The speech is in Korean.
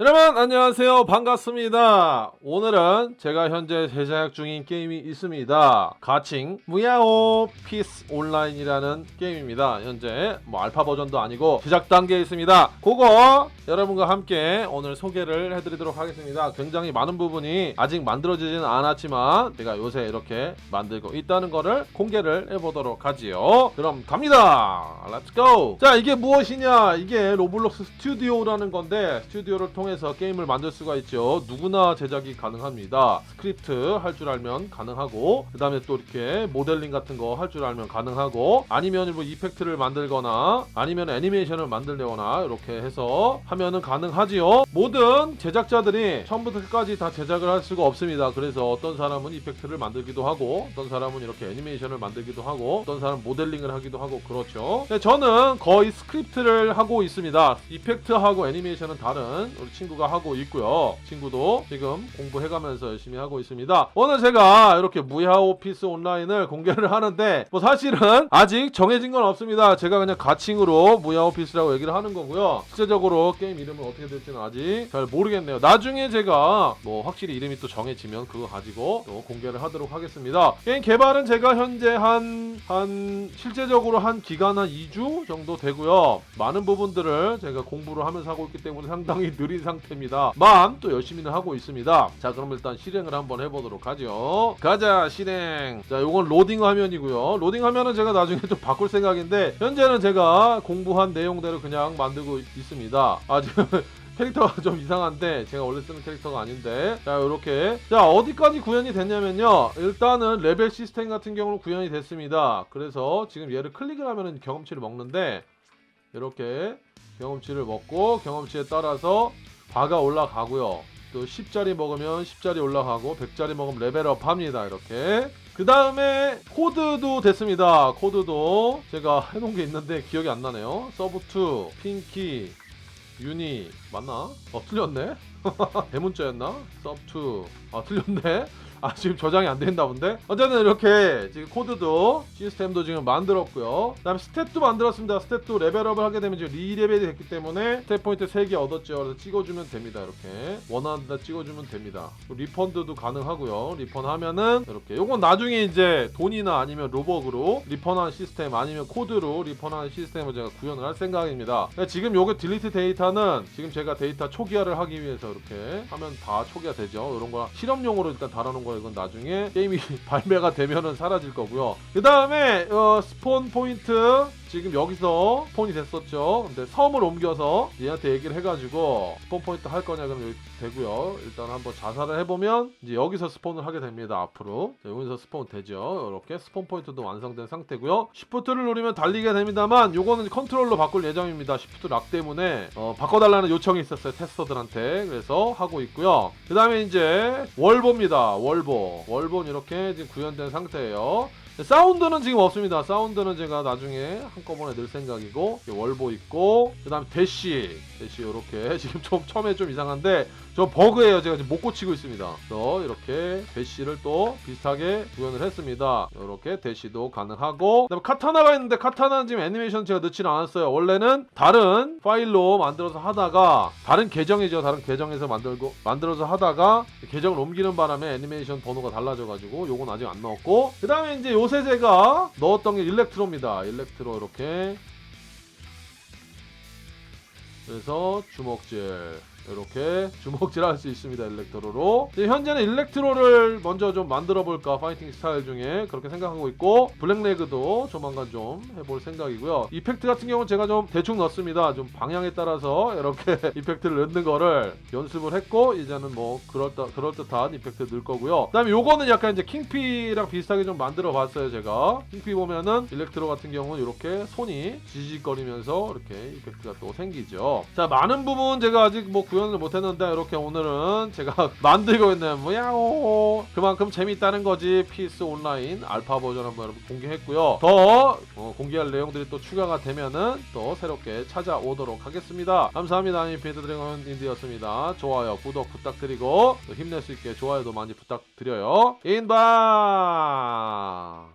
여러분 안녕하세요. 반갑습니다. 오늘은 제가 현재 제작 중인 게임이 있습니다. 가칭 무야오 피스 온라인이라는 게임입니다. 현재 뭐 알파 버전도 아니고 제작 단계에 있습니다. 그거 여러분과 함께 오늘 소개를 해드리도록 하겠습니다. 굉장히 많은 부분이 아직 만들어지지는 않았지만 제가 요새 이렇게 만들고 있다는 거를 공개를 해보도록 하지요. 그럼 갑니다. 렛츠고 자 이게 무엇이냐? 이게 로블록스 스튜디오라는 건데 스튜디오를 통해 서 게임을 만들 수가 있죠. 누구나 제작이 가능합니다. 스크립트 할 줄 알면 가능하고 그 다음에 또 이렇게 모델링 같은 거 할 줄 알면 가능하고 아니면 뭐 이펙트를 만들거나 아니면 애니메이션을 만들거나 이렇게 해서 하면은 가능하지요. 모든 제작자들이 처음부터 끝까지 다 제작을 할 수가 없습니다. 그래서 어떤 사람은 이펙트를 만들기도 하고 어떤 사람은 이렇게 애니메이션을 만들기도 하고 어떤 사람은 모델링을 하기도 하고 그렇죠. 네, 저는 거의 스크립트를 하고 있습니다. 이펙트하고 애니메이션은 다른 우리 친구가 하고 있고요. 친구도 지금 공부해가면서 열심히 하고 있습니다. 오늘 제가 이렇게 무야 오피스 온라인을 공개를 하는데 뭐 사실은 아직 정해진 건 없습니다. 제가 그냥 가칭으로 무야 오피스라고 얘기를 하는 거고요. 실제적으로 게임 이름은 어떻게 될지는 아직 잘 모르겠네요. 나중에 제가 뭐 확실히 이름이 또 정해지면 그거 가지고 또 공개를 하도록 하겠습니다. 게임 개발은 제가 현재 한, 한 실제적으로 한 기간 한 2주 정도 되고요. 많은 부분들을 제가 공부를 하면서 하고 있기 때문에 상당히 느린 상태입니다. 만 또 열심히는 하고 있습니다. 자 그럼 일단 실행을 한번 해보도록 하죠. 가자 실행. 자 요건 로딩 화면이고요. 로딩 화면은 제가 나중에 좀 바꿀 생각인데 현재는 제가 공부한 내용대로 그냥 만들고 있습니다. 아 지금 캐릭터가 좀 이상한데 제가 원래 쓰는 캐릭터가 아닌데. 자 이렇게. 자 어디까지 구현이 됐냐면요. 일단은 레벨 시스템 같은 경우는 구현이 됐습니다. 그래서 지금 얘를 클릭을 하면은 경험치를 먹는데 이렇게 경험치를 먹고 경험치에 따라서 바가 올라가고요. 또 10짜리 먹으면 10짜리 올라가고 100짜리 먹으면 레벨업 합니다 이렇게. 그 다음에 코드도 됐습니다. 코드도 제가 해놓은 게 있는데 기억이 안 나네요. 서브2 핑키 유니. 맞나? 어 틀렸네 대문자였나? 서브2 아 틀렸네. 아 지금 저장이 안 된다 본데? 어쨌든 이렇게 지금 코드도 시스템도 지금 만들었고요. 그 다음에 스탯도 만들었습니다. 스탯도 레벨업을 하게 되면 지금 리레벨이 됐기 때문에 스탯 포인트 3개 얻었죠. 그래서 찍어주면 됩니다 이렇게. 데 찍어주면 됩니다. 리펀드도 가능하고요. 리펀 하면은 이렇게. 요건 나중에 이제 돈이나 아니면 로벅으로 리펀하는 시스템 아니면 코드로 리펀하는 시스템을 제가 구현을 할 생각입니다. 근데 지금 요거 딜리트 데이터는 지금 제가 데이터 초기화를 하기 위해서 이렇게 하면 다 초기화 되죠 이런 거 실험용으로 일단 달아놓은 거 이건 나중에 게임이 발매가 되면은 사라질 거고요. 그 다음에 어, 스폰 포인트 지금 여기서 스폰이 됐었죠. 근데 섬을 옮겨서 얘한테 얘기를 해가지고 스폰 포인트 할 거냐 그러면 되고요. 일단 한번 자살을 해보면 이제 여기서 스폰을 하게 됩니다. 앞으로 자, 여기서 스폰 되죠. 이렇게 스폰 포인트도 완성된 상태고요. 시프트를 누르면 달리게 됩니다만 요거는 컨트롤로 바꿀 예정입니다. 시프트 락 때문에 어, 바꿔달라는 요청이 있었어요. 테스터들한테 그래서 하고 있고요. 그 다음에 이제 월보입니다. 월보 월보는 이렇게 지금 구현된 상태예요. 사운드는 지금 없습니다. 사운드는 제가 나중에 한꺼번에 넣을 생각이고 월보 있고 그 다음에 대시 대시 이렇게 지금 좀 처음에 좀 이상한데 저 버그예요. 제가 지금 못 고치고 있습니다. 그래서 이렇게 대시를 또 비슷하게 구현을 했습니다. 이렇게 대시도 가능하고 그다음에 카타나가 있는데 카타나는 지금 애니메이션 제가 넣지는 않았어요. 원래는 다른 파일로 만들어서 하다가 다른 계정이죠. 다른 계정에서 만들고 만들어서 하다가 계정을 옮기는 바람에 애니메이션 번호가 달라져가지고 요건 아직 안 넣었고 그 다음에 이제 요새 제가 넣었던 게 일렉트로입니다. 일렉트로 이렇게 그래서 주먹질 이렇게 주먹질 할 수 있습니다 일렉트로로. 현재는 일렉트로를 먼저 좀 만들어 볼까 파이팅 스타일 중에 그렇게 생각하고 있고 블랙레그도 조만간 좀 해볼 생각이고요. 이펙트 같은 경우는 제가 좀 대충 넣습니다. 좀 방향에 따라서 이렇게 이펙트를 넣는 거를 연습을 했고 이제는 뭐 그럴듯, 그럴듯한 이펙트 넣을 거고요. 그 다음에 요거는 약간 이제 킹피랑 비슷하게 좀 만들어 봤어요 제가. 킹피 보면은 일렉트로 같은 경우는 이렇게 손이 지직거리면서 이렇게 이펙트가 또 생기죠. 자 많은 부분 제가 아직 뭐 구현 을 못했는데 이렇게 오늘은 제가 만들고 있는 뭐야오. 그만큼 재밌다는 거지. 피스 온라인 알파 버전 한번 여러분 공개했고요. 더 어, 공개할 내용들이 또 추가가 되면은 또 새롭게 찾아오도록 하겠습니다. 감사합니다. 인피니트 드래곤 인디였습니다. 좋아요 구독 부탁드리고 또 힘낼 수 있게 좋아요도 많이 부탁드려요. 인바